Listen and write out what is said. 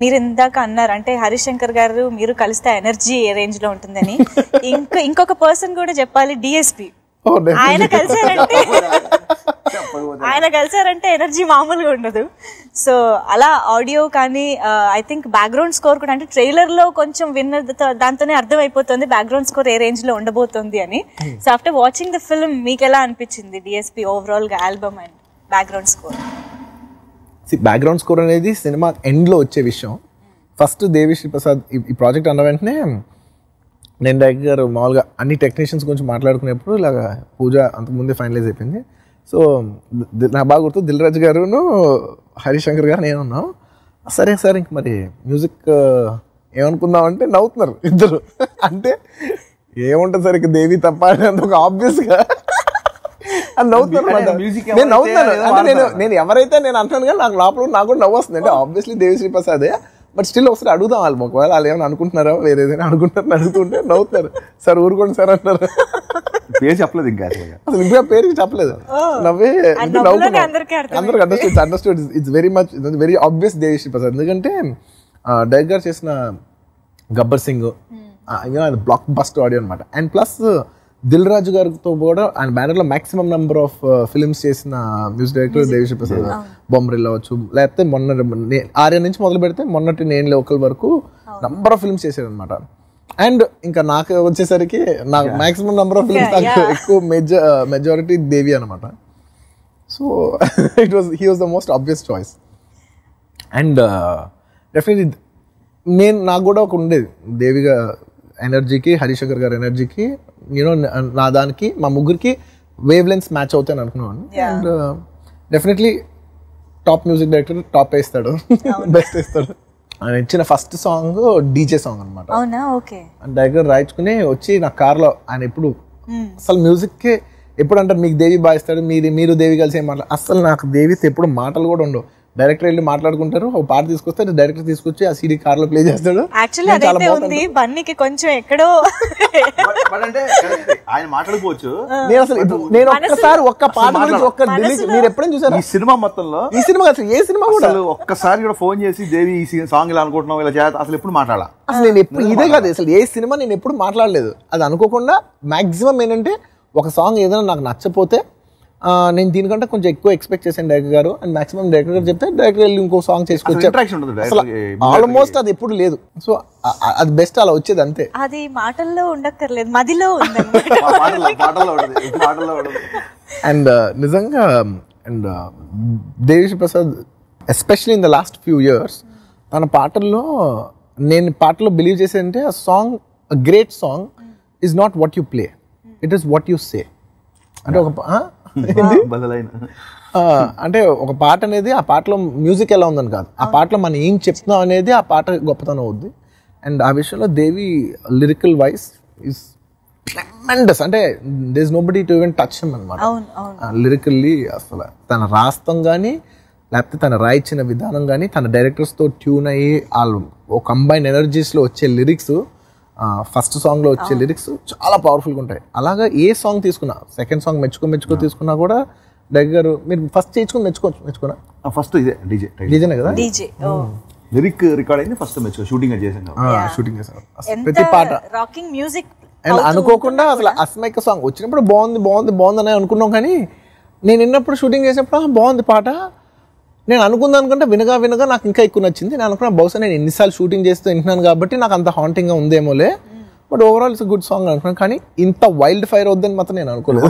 మీరు ఇందాక అన్నారు అంటే హరిశంకర్ గారు మీరు కలిస్తే ఎనర్జీ ఏ రేంజ్లో ఉంటుందని. ఇంకా ఇంకొక పర్సన్ కూడా చెప్పాలి డిఎస్పి. ఆయన కలిసారంటే ఆయన కలిసారంటే ఎనర్జీ మామూలుగా ఉండదు. సో అలా ఆడియో కానీ ఐ థింక్ బ్యాక్గ్రౌండ్ స్కోర్ కూడా అంటే ట్రైలర్లో కొంచెం విన్న దాంతోనే అర్థమైపోతుంది బ్యాక్గ్రౌండ్ స్కోర్ ఏ రేంజ్లో ఉండబోతుంది అని. So after watching the film మీకు ఎలా అనిపించింది డిఎస్పి ఓవరాల్గా album and background score? Background score అనేది సినిమా ఎండ్లో వచ్చే విషయం. ఫస్ట్ దేవిశ్రీ ప్రసాద్ ఈ- ప్రాజెక్ట్ అన్న వెంటనే నేను డైరెక్ట్ గారు మామూలుగా అన్ని టెక్నీషియన్స్ గురించి మాట్లాడుకునేప్పుడు ఇలాగ పూజ అంతకుముందే ఫైనలైజ్ అయిపోయింది. సో నా నాకు బాగా గుర్తు దిల్రాజ్ గారును హరిశంకర్ గారు నేను ఉన్నాం. సరే సార్ ఇంక మరి మ్యూజిక్ ఏమనుకుందాం అంటే నవ్వుతున్నారు ఇద్దరు. అంటే ఏముంటుంది సార్ ఇక దేవి తప్ప అని ఒక ఆబ్వియస్గా అని music నేను నవ్వుతున్నాను. ఏదో అంటే నేను. నేను ఎవరైతే నేను అంటాను కానీ నాకు లోపల నాకు కూడా నవ్వు వస్తుంది. అంటే ఆబ్వియస్లీ దేవిశ్రీ ప్రసాదే బట్ స్టిల్ ఒకసారి అడుగుదాం వాళ్ళు ఒకవేళ వాళ్ళు ఏమైనా అనుకుంటున్నారా వేరే ఏదైనా అనుకుంటారని అడుగుతుంటే నవ్వుతారు. సార్ ఊరుకోండి సార్ అంటారు. పేరు చెప్పలేదు ఇంకా అసలు. ఇంకా పేరుకి చెప్పలేదు. నవ్వే. అందరికీ understood understood it's very much very obvious Devi Sri Prasad ఎందుకంటే డైరెక్ట్ గారు చేసిన గబ్బర్ సింగ్ అది బ్లాక్ బస్ట్ ఆడియో అనమాట అండ్ ప్లస్ దిల్ రాజు గారితో కూడా ఆయన బ్యానర్లో మాక్సిమం నెంబర్ ఆఫ్ ఫిల్మ్స్ చేసిన మ్యూజిక్ డైరెక్టర్ దేవిశ్రీ ప్రసాద్. బొమ్మరిల్ అవ్వచ్చు లేకపోతే మొన్న ఆర్య నుంచి మొదలు పెడితే మొన్నటి నేను లోకల్ వరకు నంబర్ ఆఫ్ ఫిల్మ్స్ చేశారు అనమాట అండ్ ఇంకా నాకు వచ్చేసరికి నాకు మాక్సిమం నెంబర్ ఆఫ్ ఫిల్మ్స్ నాకు ఎక్కువ మెజ మెజారిటీ దేవి అనమాట so it was he was the most obvious choice and definitely నేను నాకు కూడా ఒక ఉండేది. దేవిగా ఎనర్జీకి హరిశంకర్ గారి ఎనర్జీకి యూనో నా దానికి మా ముగ్గురికి వేవ్ లెన్స్ మ్యాచ్ అవుతాయని అనుకున్నాను and definitely top music director top వేస్తాడు బెస్ట్ వేస్తాడు ఆయన ఇచ్చిన ఫస్ట్ సాంగ్ డీజే సాంగ్ అనమాట దగ్గర రాయించుకుని వచ్చి నా కార్లో ఆయన ఎప్పుడు అసలు మ్యూజిక్కే ఎప్పుడు అంటారు మీకు దేవి బాయిస్తాడు మీరు మీరు దేవి కలిసి ఏం మాట్లాడు? అసలు నాకు దేవితో ఎప్పుడు మాటలు కూడా ఉండవు. డైరెక్టర్ వెళ్ళి మాట్లాడుకుంటారు. ఒక పాట తీసుకొస్తే డైరెక్టర్ తీసుకొచ్చి ఆ సీడీ కార్లో ప్లే చేస్తాడు. యాక్చువల్లీ అదైతే. ఉంది. బన్నీకి కొంచెం ఎక్కడో అంటే. ఆయన మాట్లాడుకోవచ్చు. నేను అసలు నేను ఒక్కసారి ఒక్క పాట గురించి ఒక్క మీరు ఎప్పుడైనా చూసారా? ఈ సినిమా మొత్తంలో ఈ సినిమా అసలు ఏ సినిమా కూడా? అసలు ఒక్కసారి కూడా ఫోన్ చేసి దేవి ఈ సాంగ్ ఇలా అనుకుంటున్నావు ఇలా చేత అసలు ఎప్పుడు మాట్లాడాల? అసలు నేను ఎప్పుడు ఇదే కాదు అసలు ఏ సినిమా నేను ఎప్పుడు మాట్లాడలేదు. అది అనుకోకుండా మాక్సిమం ఏంటంటే ఒక సాంగ్ ఏదైనా నాకు నచ్చపోతే నేను దీనికంటే కొంచెం ఎక్కువ ఎక్స్పెక్ట్ చేశాను డైరెక్టర్ గారు. అండ్ మాక్సిమం డైరెక్టర్ గారు చెప్తే డైరెక్టర్ వెళ్ళి ఇంకో సాంగ్ చేసుకొచ్చారు ఆల్మోస్ట్ అది ఎప్పుడు లేదు. సో అది బెస్ట్ అలా వచ్చేది అంతే. అది మాటల్లో ఉండక్కర్లేదు. మదిలో అండ్ నిజంగా and Devi Sri Prasad especially in the last few years తన పాటల్లో నేను పాటలో బిలీవ్ చేసేదంటే ఆ song great song is not what you play it is what you say అంటే ఒక అంటే ఒక పాట అనేది ఆ పాటలో మ్యూజిక్ ఎలా ఉందని కాదు. ఆ పాటలో మనం ఏం చెప్తున్నాం అనేది ఆ పాట గొప్పతనం అవుద్ది. అండ్ ఆ విషయంలో Devi lyrical voice is tremendous అంటే this nobody to even touch him అనమాట లిరికల్లీ అసలు తన రాస్తం కానీ లేకపోతే తన రాయించిన విధానం కానీ తన డైరెక్టర్స్తో ట్యూన్ అయ్యి వాళ్ళు ఓ కంబైన్ ఎనర్జీస్లో వచ్చే లిరిక్స్ ఫస్ట్ సాంగ్లో వచ్చే లిరిక్స్ చాలా పవర్ఫుల్గా ఉంటాయి. అలాగా ఏ సాంగ్ తీసుకున్నా సెకండ్ సాంగ్ మెచ్చుకో మెచ్చుకో తీసుకున్నా కూడా గారు మీరు ఫస్ట్ చేయించుకొని మెచ్చుకోవచ్చు మెచ్చుకున్నా ఫస్ట్ ఇదే డీజే నిజమే కదా? డీజే ఓ. లిరిక్ రికార్డ్ అయింది ఫస్ట్ మెచ్చు షూటింగ్ చేసాం కదా. షూటింగ్ ఎంత ప్రతి పాట. రాకింగ్ మ్యూజిక్ అండ్ అనుకోకుండా అసలు అస్మైక సాంగ్ వచ్చినప్పుడు బాగుంది బాగుంది బాగుంది అని అనుకున్నాం కానీ నేను విన్నప్పుడు షూటింగ్ చేసినప్పుడు "ఆ, బాగుంది పాట. నేను అనుకుంది అనుకుంటే వినగా వినగా నాకు ఇంకా ఎక్కువ నచ్చింది. నేను అనుకున్నా బహుశా నేను ఎన్నిసార్లు షూటింగ్ చేస్తూ వింటున్నాను కాబట్టి నాకు అంత హాంటింగ్గా ఉందేమోలే. But overall it's good song అనుకున్నాను. కానీ ఇంత వైల్డ్ ఫైర్ అవుద్దని మాత్రం నేను అనుకోలేదు.